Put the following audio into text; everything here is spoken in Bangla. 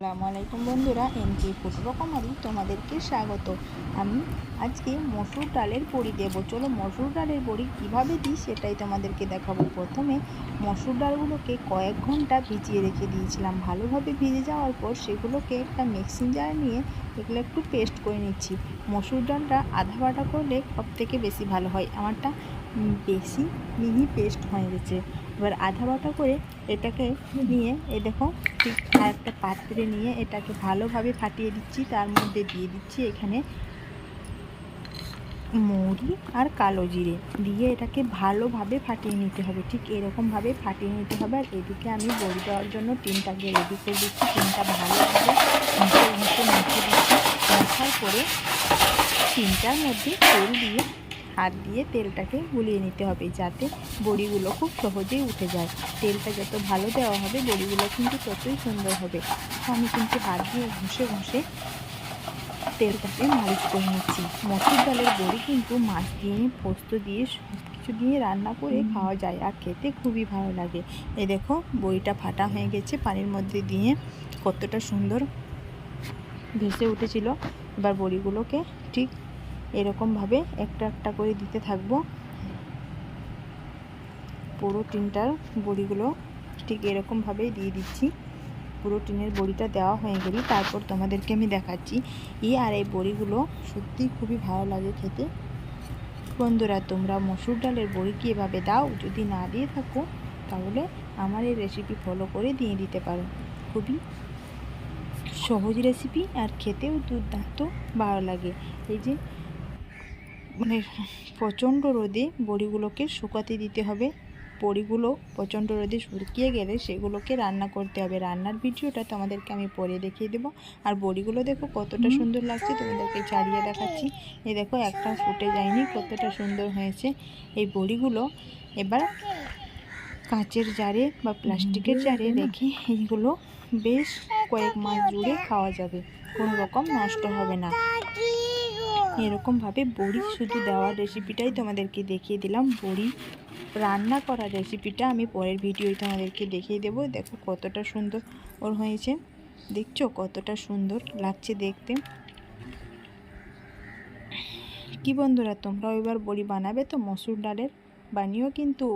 আসসালামু আলাইকুম বন্ধুরা এনকে ফুড রকমারি তোমাদেরকে স্বাগত। আমি আজকে মসুর ডালের বড়ি দেবো। চলো মসুর ডালের বড়ি কীভাবে দিই সেটাই তোমাদেরকে দেখাবো। প্রথমে মসুর ডালগুলোকে কয়েক ঘণ্টা ভিজিয়ে রেখে দিয়েছিলাম। ভালোভাবে ভিজে যাওয়ার পর সেগুলোকে একটা মিক্সিং জারে নিয়ে এগুলো একটু পেস্ট করে নিচ্ছি। মসুর ডালটা আধা বাটা করলে সব থেকে বেশি ভালো হয়। আমারটা বেশি মিহি পেস্ট হয়ে গেছে। এবার আধা বাটা করে এটাকে নিয়ে এ দেখো, ঠিক আর একটা পাত্রে নিয়ে এটাকে ভালোভাবে ফাটিয়ে দিচ্ছি। তার মধ্যে দিয়ে দিচ্ছি এখানে মৌরি আর কালো জিরে। দিয়ে এটাকে ভালোভাবে ফাটিয়ে নিতে হবে, ঠিক এরকমভাবে ফাটিয়ে নিতে হবে। আর এদিকে আমি বড়ি দেওয়ার জন্য টিনটাকে রেডি করে দিচ্ছি। টিনটা ভালোভাবে ঘষে ঘষে মুছে দিচ্ছি। মাখার পরে টিনটার মধ্যে তেল দিয়ে হাত দিয়ে তেলটাকে গুলিয়ে নিতে হবে যাতে বড়িগুলো খুব সহজেই উঠে যায়। তেলটা যত ভালো দেওয়া হবে বড়িগুলো কিন্তু ততই সুন্দর হবে। আমি কিন্তু হাত দিয়ে ঘষে ঘষে তেলটাকে মালিশ করে নিচ্ছি। মসুর ডালের বড়ি কিন্তু মাছ দিয়ে পোস্ত দিয়ে সব কিছু দিয়ে রান্না করে খাওয়া যায় আর খেতে খুবই ভালো লাগে। এ দেখো বড়িটা ফাটা হয়ে গেছে পানির মধ্যে দিয়ে। কতটা সুন্দর ভেসে উঠেছিল। এবার বড়িগুলোকে ঠিক এরকমভাবে একটা একটা করে দিতে থাকব। পুরো টিনটার বড়িগুলো ঠিক এরকমভাবেই দিয়ে দিচ্ছি। পুরো টিনের বড়িটা দেওয়া হয়ে গেলে তারপর তোমাদেরকে আমি দেখাচ্ছি। এই আর এই বড়িগুলো সত্যিই খুবই ভালো লাগে খেতে। বন্ধুরা, তোমরা মসুর ডালের বড়ি কি এভাবে দাও? যদি না দিয়ে থাকো, তাহলে আমার এই রেসিপি ফলো করে দিয়ে দিতে পারো। খুবই সহজ রেসিপি আর খেতেও দুর্দান্ত ভালো লাগে। এই যে মানে প্রচণ্ড রোদে বড়িগুলোকে শুকাতে দিতে হবে। বড়িগুলো প্রচণ্ড রোদে শুকিয়ে গেলে সেগুলোকে রান্না করতে হবে। রান্নার ভিডিওটা তোমাদেরকে আমি পরে দেখিয়ে দেবো। আর বড়িগুলো দেখো কতটা সুন্দর লাগছে তোমাদেরকে ছাড়িয়ে দেখাচ্ছি। এই দেখো একটা ফুটে যায়নি কতটা সুন্দর হয়েছে। এই বড়িগুলো এবার কাঁচের জারে বা প্লাস্টিকের জারে রেখে এইগুলো বেশ কয়েক মাস জুড়ে খাওয়া যাবে। কোনো রকম নষ্ট হবে না। এরকমভাবে বড়ি শুধু দেওয়ার রেসিপিটাই তোমাদেরকে দেখিয়ে দিলাম। বড়ি রান্না করার রেসিপিটা আমি পরের ভিডিওয় তোমাদেরকে দেখিয়ে দেবো। দেখো কতটা সুন্দর ওর হয়েছে। দেখছ কতটা সুন্দর লাগছে দেখতে। কি বন্ধুরা তোমরাও এবার বড়ি বানাবে তো? মসুর ডালের বানিয়েও কিন্তু।